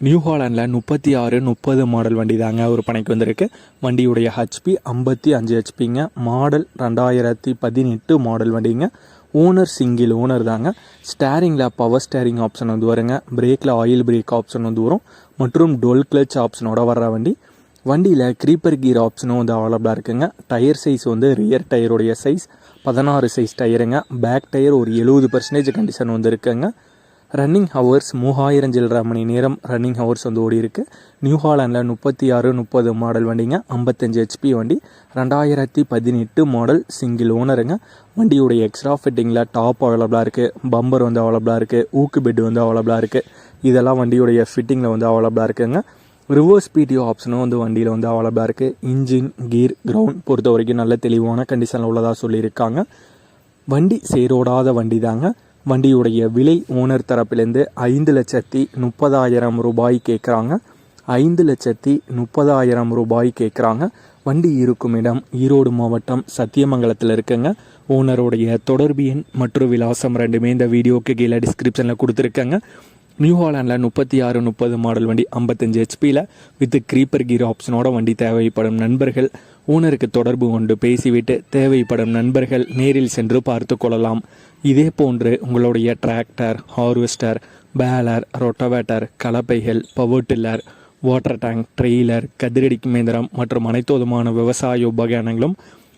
New ஹாலாண்டில் முப்பத்தி ஆறு முப்பது மாடல் வண்டி தாங்க ஒரு பணிக்கு வந்திருக்கு. வண்டியுடைய ஹெச்பி ஐம்பத்தி அஞ்சு ஹெச்பிங்க மாடல் ரெண்டாயிரத்தி பதினெட்டு மாடல் வண்டிங்க. ஓனர் சிங்கிள் ஓனர் தாங்க. ஸ்டேரிங்கில் பவர் ஸ்டேரிங் ஆப்ஷன் வந்து வருங்க. பிரேக்கில் ஆயில் பிரேக் ஆப்ஷன் வந்து வரும். மற்றும் டோல் கிளச் ஆப்ஷனோட வர்ற வண்டி. வண்டியில் க்ரீப்பர் கீர் ஆப்ஷனும் வந்து அவைலபிளாக இருக்குங்க. டயர் சைஸ் வந்து ரியர் டயருடைய சைஸ் பதினாறு சைஸ் டயருங்க பேக் டயர் ஒரு எழுபது பர்சன்டேஜ் கண்டிஷன் வந்து இருக்குங்க. ரன்னிங் ஹவர்ஸ் மூவாயிரம் சில்லரை மணி நேரம் ரன்னிங் ஹவர்ஸ் வந்து ஓடி இருக்கு. நியூ ஹாலண்டில் முப்பத்தி ஆறு முப்பது மாடல் வண்டிங்க ஐம்பத்தஞ்சு ஹெச்பி வண்டி ரெண்டாயிரத்தி பதினெட்டு மாடல் சிங்கிள் ஓனருங்க வண்டியுடைய எக்ஸ்ட்ரா ஃபிட்டிங்கில் டாப் அவைலபிளாக இருக்குது பம்பர் வந்து அவைலபிளாக இருக்குது ஊக்கு பெட் வந்து அவைலபிளாக இருக்குது இதெல்லாம் வண்டியுடைய ஃபிட்டிங்கில் வந்து அவைலபிளாக இருக்குங்க. ரிவர்ஸ் பிடிஓ ஆப்ஷனும் வந்து வண்டியில் வந்து அவைலபிளாக இருக்குது இன்ஜின் கீர் கிரவுண்ட் பொறுத்த வரைக்கும் நல்ல தெளிவான கண்டிஷனில் உள்ளதாக சொல்லியிருக்காங்க. வண்டி சேரோடாத வண்டி தாங்க வண்டியுடைய விலை ஓனர் தரப்பிலேருந்து ஐந்து லட்சத்தி முப்பதாயிரம் ரூபாய் கேட்குறாங்க. ஐந்து லட்சத்தி முப்பதாயிரம் ரூபாய் கேட்குறாங்க. வண்டி இருக்கும் இடம் ஈரோடு மாவட்டம் சத்தியமங்கலத்தில் இருக்குங்க. ஓனருடைய தொடர்பு எண் மற்றும் விலாசம் ரெண்டுமே இந்த வீடியோக்கு கீழே டிஸ்கிரிப்ஷனில் கொடுத்துருக்கேங்க. நியூ ஹாலாண்டில் முப்பத்தி ஆறு முப்பது மாடல் வண்டி ஐம்பத்தஞ்சு ஹெச்பியில் வித் க்ரீப்பர் கீர் ஆப்ஷனோட வண்டி தேவைப்படும் நண்பர்கள் ஓனருக்கு தொடர்பு கொண்டு பேசிவிட்டு தேவைப்படும் நண்பர்கள் நேரில் சென்று பார்த்து கொள்ளலாம். இதே போன்று உங்களுடைய tractor harvester baler rotavator கலப்பைகள் power tiller water tank trailer கதிரடிக்கும் இயந்திரம் மற்றும் அனைத்து விதமான விவசாய உபகரணங்களும்